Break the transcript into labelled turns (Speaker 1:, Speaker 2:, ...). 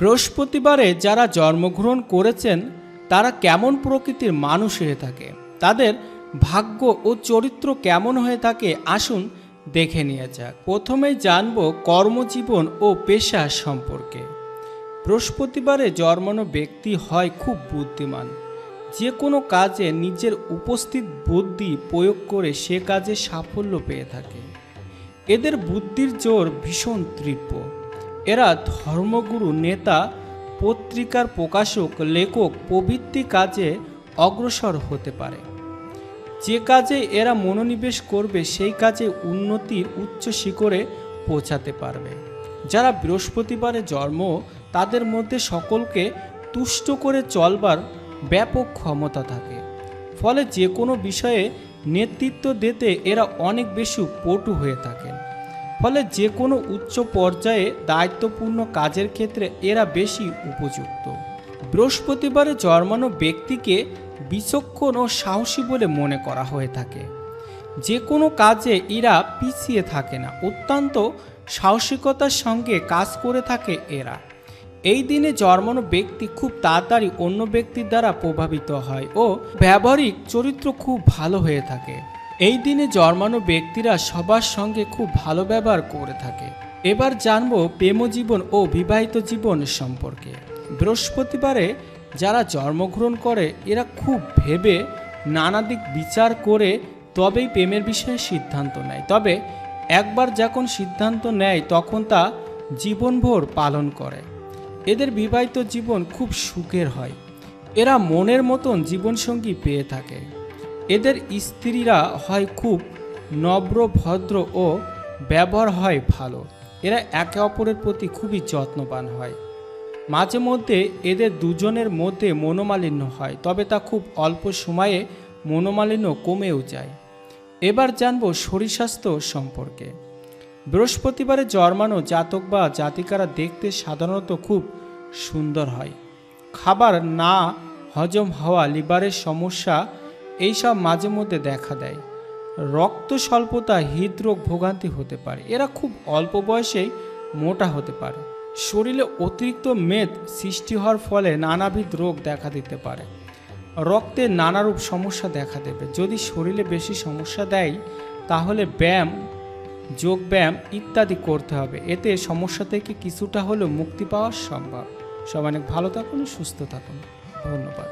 Speaker 1: বৃহস্পতিবারে যারা জন্মগ্রহণ করেছেন, তারা কেমন প্রকৃতির মানুষ হয়ে থাকে? তাদের ভাগ্য ও চরিত্র কেমন হয়ে থাকে? আসুন দেখে নিয়ে যাক। প্রথমেই জানব কর্মজীবন ও পেশা সম্পর্কে। বৃহস্পতিবারে জন্মানো ব্যক্তি হয় খুব বুদ্ধিমান। যে কোনো কাজে নিজের উপস্থিত বুদ্ধি প্রয়োগ করে সে কাজে সাফল্য পেয়ে থাকে। এদের বুদ্ধির জোর ভীষণ তীব্র। এরা ধর্মগুরু, নেতা, পত্রিকার প্রকাশক, লেখক প্রভৃতি কাজে অগ্রসর হতে পারে। যে কাজে এরা মনোনিবেশ করবে, সেই কাজে উন্নতির উচ্চ শিখরে পৌঁছাতে পারবে। যারা বৃহস্পতিবারে জন্ম, তাদের মধ্যে সকলকে তুষ্ট করে চলবার ব্যাপক ক্ষমতা থাকে। ফলে যে কোনো বিষয়ে নেতৃত্ব দিতে এরা অনেক বেশি পটু হয়ে থাকেন। ফলে যে কোনো উচ্চ পর্যায়ে দায়িত্বপূর্ণ কাজের ক্ষেত্রে এরা বেশি উপযুক্ত। বৃহস্পতিবারে জন্মানো ব্যক্তিকে বিচক্ষণ ও সাহসী বলে মনে করা হয়ে থাকে। যে কোনো কাজে এরা পিছিয়ে থাকে না, অত্যন্ত সাহসিকতার সঙ্গে কাজ করে থাকে এরা। এই দিনে জন্মানো ব্যক্তি খুব তাড়াতাড়ি অন্য ব্যক্তির দ্বারা প্রভাবিত হয় ও ব্যবহারিক চরিত্র খুব ভালো হয়ে থাকে। এই দিনে জন্মানো ব্যক্তিরা সবার সঙ্গে খুব ভালো ব্যবহার করে থাকে। এবার জানব প্রেমজীবন ও বিবাহিত জীবন সম্পর্কে। বৃহস্পতিবারে যারা জন্মগ্রহণ করে, এরা খুব ভেবে নানা দিক বিচার করে তবেই প্রেমের বিষয়ে সিদ্ধান্ত নেয়। তবে একবার যখন সিদ্ধান্ত নেয়, তখন তা জীবনভর পালন করে। এদের বিবাহিত জীবন খুব সুখের হয়। এরা মনের মতন জীবনসঙ্গী পেয়ে থাকে। এদের স্ত্রীরা হয় খুব নব্র, ভদ্র ও ব্যবহার হয় ভালো। এরা একে অপরের প্রতি খুবই যত্নবান হয়। মাঝে মধ্যে এদের দুজনের মধ্যে মনোমালিন্য হয়, তবে তা খুব অল্প সময়ে মনোমালিন্য কমেও যায়। এবার জানব শরীর স্বাস্থ্য সম্পর্কে। বৃহস্পতিবারে জন্মানো জাতক বা জাতিকারা দেখতে সাধারণত খুব সুন্দর হয়। খাবার না হজম হওয়া লিভারের সমস্যা এইসব মাঝে মধ্যে দেখা দেয়। রক্ত স্বল্পতা হৃদরোগ ভোগান্তি হতে পারে। এরা খুব অল্প বয়সেই মোটা হতে পারে। শরীরে অতিরিক্ত মেদ সৃষ্টি হওয়ার ফলে নানাবিধ রোগ দেখা দিতে পারে। রক্তে নানারূপ সমস্যা দেখা দেবে। যদি শরীরে বেশি সমস্যা দেয়, তাহলে ব্যায়াম, যোগব্যায়াম ইত্যাদি করতে হবে। এতে সমস্যা থেকে কিছুটা হলেও মুক্তি পাওয়া সম্ভব। সব অনেক ভালো থাকুন, সুস্থ থাকুন। ধন্যবাদ।